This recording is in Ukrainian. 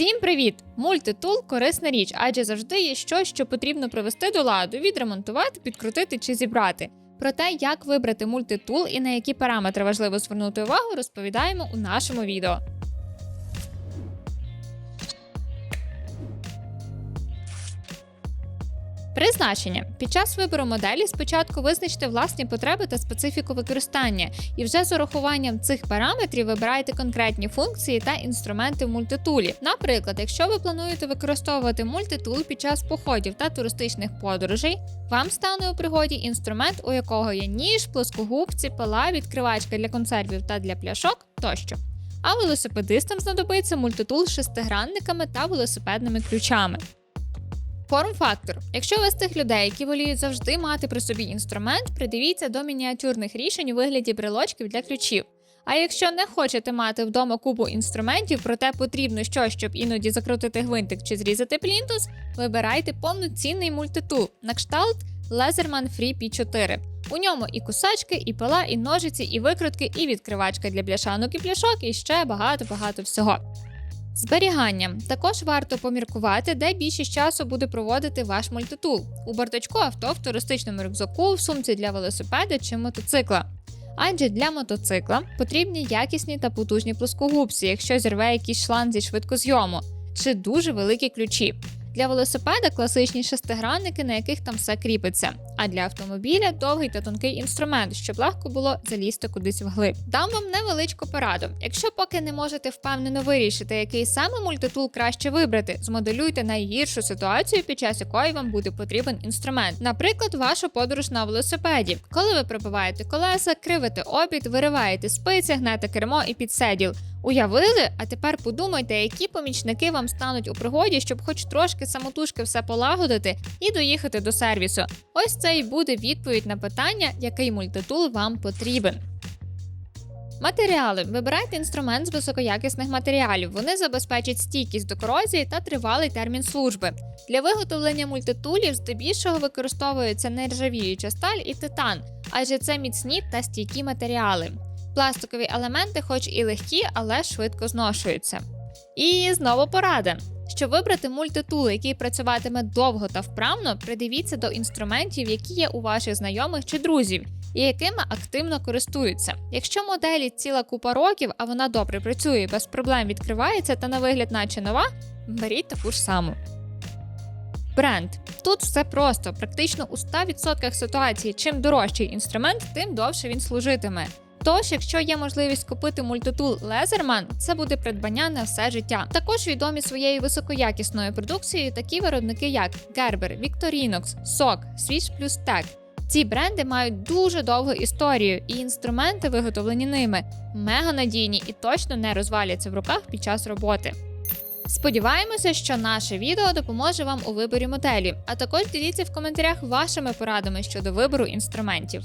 Всім привіт! Мультитул корисна річ, адже завжди є щось, що потрібно привести до ладу, відремонтувати, підкрутити чи зібрати. Про те, як вибрати мультитул і на які параметри важливо звернути увагу, розповідаємо у нашому відео. Призначення під час вибору моделі спочатку визначте власні потреби та специфіку використання, і вже з урахуванням цих параметрів вибирайте конкретні функції та інструменти в мультитулі. Наприклад, якщо ви плануєте використовувати мультитул під час походів та туристичних подорожей, вам стане у пригоді інструмент, у якого є ніж, плоскогубці, пила, відкривачка для консервів та для пляшок тощо. А велосипедистам знадобиться мультитул з шестигранниками та велосипедними ключами. Форм-фактор. Якщо ви з тих людей, які воліють завжди мати при собі інструмент, придивіться до мініатюрних рішень у вигляді брелочків для ключів. А якщо не хочете мати вдома купу інструментів, проте потрібно щось, щоб іноді закрутити гвинтик чи зрізати плінтус, вибирайте повноцінний мультитул на кшталт Laserman Free P4. У ньому і кусачки, і пила, і ножиці, і викрутки, і відкривачка для бляшанок і пляшок, і ще багато-багато всього. Зберігання також варто поміркувати, де більшість часу буде проводити ваш мультитул у бардачку авто, в туристичному рюкзаку, в сумці для велосипеда чи мотоцикла. Адже для мотоцикла потрібні якісні та потужні плоскогубці, якщо зірве якийсь шланг зі швидкозйому, чи дуже великі ключі. Для велосипеда класичні шестигранники, на яких там все кріпиться. А для автомобіля довгий та тонкий інструмент, щоб легко було залізти кудись вглиб. Дам вам невеличку пораду. Якщо поки не можете впевнено вирішити, який саме мультитул краще вибрати, змоделюйте найгіршу ситуацію, під час якої вам буде потрібен інструмент. Наприклад, ваша подорож на велосипеді, коли ви пробиваєте колеса, кривите обід, вириваєте спиці, гнете кермо і підседіл. Уявили, а тепер подумайте, які помічники вам стануть у пригоді, щоб хоч трошки самотужки все полагодити і доїхати до сервісу. Ось це і буде відповідь на питання, який мультитул вам потрібен. Матеріали. Вибирайте інструмент з високоякісних матеріалів. Вони забезпечать стійкість до корозії та тривалий термін служби. Для виготовлення мультитулів здебільшого використовуються нержавіюча сталь і титан, адже це міцні та стійкі матеріали. Пластикові елементи, хоч і легкі, але швидко зношуються. І знову порада. Щоб вибрати мультитул, який працюватиме довго та вправно, придивіться до інструментів, які є у ваших знайомих чи друзів, і якими активно користуються. Якщо моделі ціла купа років, а вона добре працює, без проблем відкривається та на вигляд, наче нова, беріть таку ж саму. Бренд. Тут все просто. Практично у 100% ситуацій, чим дорожчий інструмент, тим довше він служитиме. Тож, якщо є можливість купити мультитул Лезерман, це буде придбання на все життя. Також відомі своєю високоякісною продукцією такі виробники, як Gerber, Victorinox, SOC, Swiss Plus Tech. Ці бренди мають дуже довгу історію, і інструменти, виготовлені ними, мега надійні і точно не розваляться в руках під час роботи. Сподіваємося, що наше відео допоможе вам у виборі моделі, а також діліться в коментарях вашими порадами щодо вибору інструментів.